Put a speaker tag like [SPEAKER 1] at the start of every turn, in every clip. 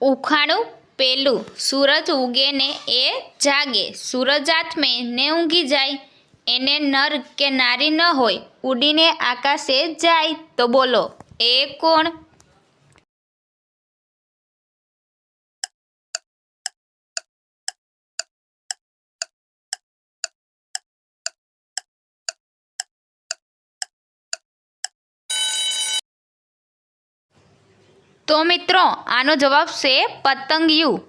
[SPEAKER 1] ઉખાણું પેલું. સૂરજ ઉગે ને એ જાગે. સૂરજ આત્મે ને ઊંઘી જાય. એને નર કે નારી ન હોય. ઉડીને આકાશે જાય તો બોલો, એ કોણ? તો મિત્રો, આનો જવાબ છે પતંગિયું.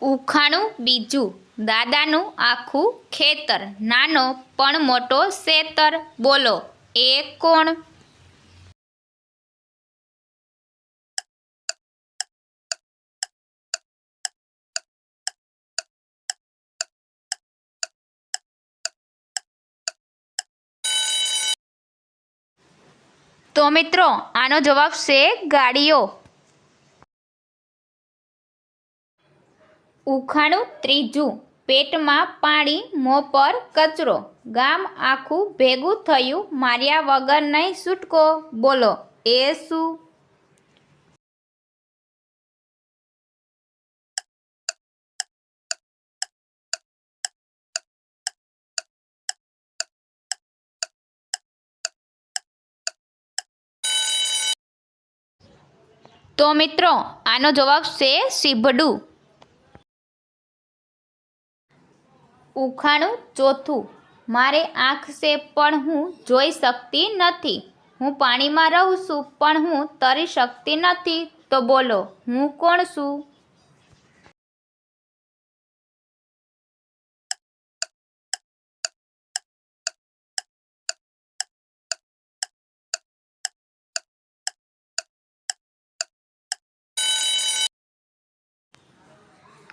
[SPEAKER 1] ઉખાણું બીજું, દાદાનું આખું ખેતર. નાનો પણ મોટો શેતર. બોલો, એ કોણ? તો મિત્રો, આનો જવાબ છે ગાડીઓ. ઉખાણું ત્રીજું, પેટમાં પાણી મોં પર કચરો. ગામ આખું ભેગું થયું, માર્યા વગર નહીં છૂટકો. બોલો, એ શું? તો મિત્રો, આનો જવાબ છે સીભડું ઉખાણું ચોથું. મારે આંખ છે પણ હું જોઈ શકતી નથી. હું પાણીમાં રહું છું પણ હું તરી શકતી નથી. તો બોલો, હું કોણ છું?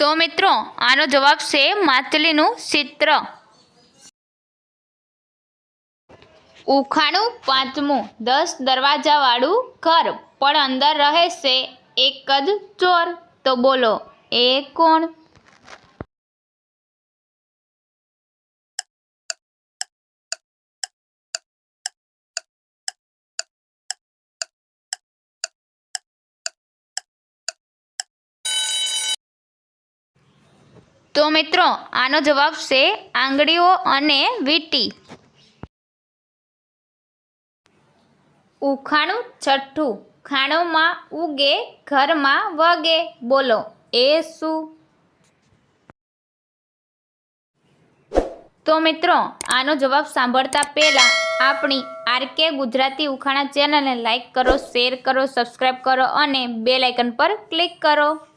[SPEAKER 1] તો મિત્રો, આનો જવાબ છે માછલીનું ચિત્ર ઉખાણું પાંચમું, દસ દરવાજાવાળું ઘર, પણ અંદર રહે છે એક જ ચોર. તો બોલો, એ કોણ? તો મિત્રો, આનો જવાબ છે આંગળીઓ અને વીટી. ઉખાણું છઠ્ઠું. ખાણોમાં ઉગે, ઘરમાં વગે. બોલો, એ શું? તો મિત્રો, આનો જવાબ સાંભળતા પહેલાં આપણી આરકે ગુજરાતી ઉખાણા ચેનલને લાઈક કરો, શેર કરો, સબસ્ક્રાઈબ કરો અને બેલ આઇકન પર ક્લિક કરો.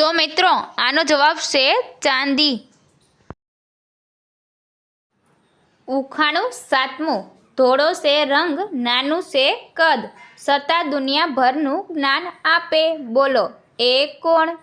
[SPEAKER 1] તો મિત્રો, આનો જવાબ છે ચાંદી. ઉખાણું સાતમું, ધોળો છે રંગ, નાનું છે કદ. સત્તા દુનિયાભરનું જ્ઞાન આપે, બોલો. એ કોણ?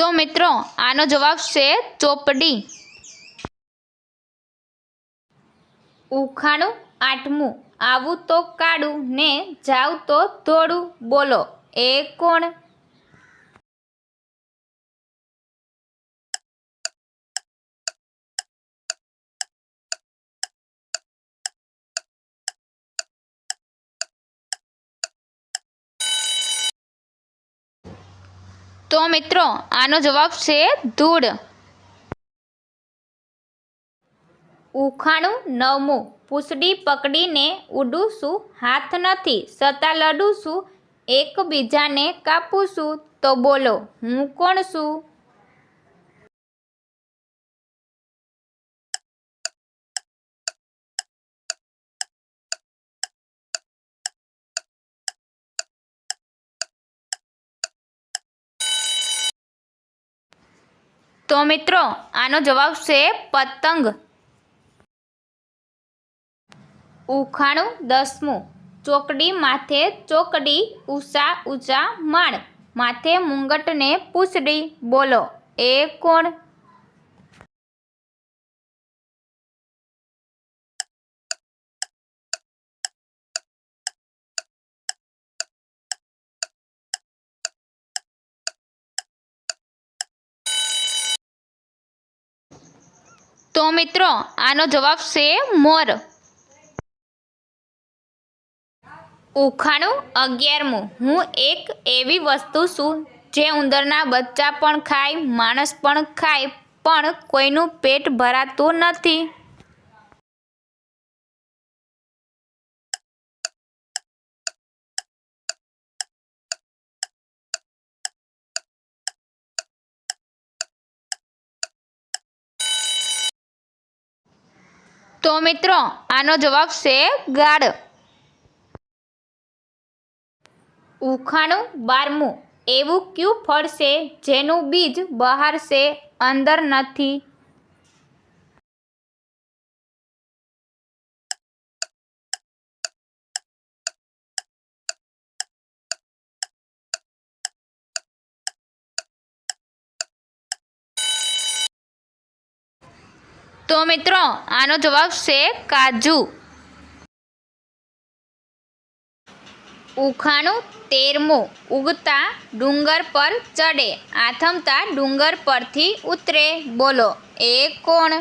[SPEAKER 1] તો મિત્રો, આનો જવાબ છે ચોપડી. ઉખાણું આઠમું, આવું તો કાળું ને જાવ તો ધોળું, બોલો. એ કોણ? તો મિત્રો, આનો જવાબ છે ધૂળ. ઉખાણું નવમું પૂછડી પકડીને ઉડું છું હાથ નથી સતા લડું છું એકબીજાને કાપું છું તો બોલો, હું કોણ છું? તો મિત્રો, આનો જવાબ છે પતંગ. ઉખાણું દસમું. ચોકડી માથે ચોકડી ઉષા ઊંચા માળ. માથે મુંગટને પૂછડી. બોલો, એ કોણ? તો મિત્રો, આનો જવાબ છે મોર. ઉખાણું અગિયારમું. હું એક એવી વસ્તુ છું જે ઉંદરના બચ્ચા પણ ખાય, માણસ પણ ખાય, પણ કોઈનું પેટ ભરાતું નથી. તો મિત્રો, આનો જવાબ છે ગાળ ઉખાણું બારમું. એવું કયું ફળ છે જેનું બીજ બહાર છે, અંદર નથી? તો મિત્રો, આનો જવાબ છે કાજુ. ઉખાણું તેરમું, ઉગતા ડુંગર પર ચડે. આથમતા ડુંગર પરથી ઉતરે. બોલો, એ કોણ?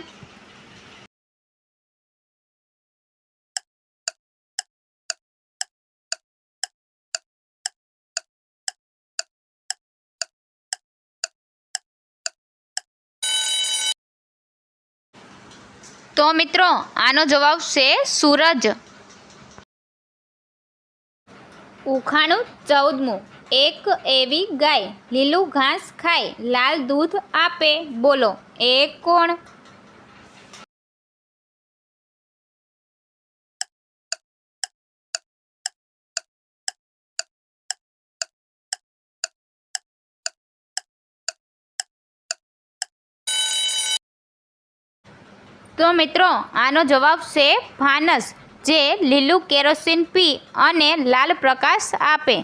[SPEAKER 1] તો મિત્રો, આનો જવાબ છે સૂરજ. ઉખાણું ચૌદમું. એક એવી ગાય લીલું ઘાસ ખાય, લાલ દૂધ આપે. બોલો, એ કોણ? તો મિત્રો આનો જવાબ છે ફાનસ જે લીલું કેરોસીન પી અને લાલ પ્રકાશ આપે.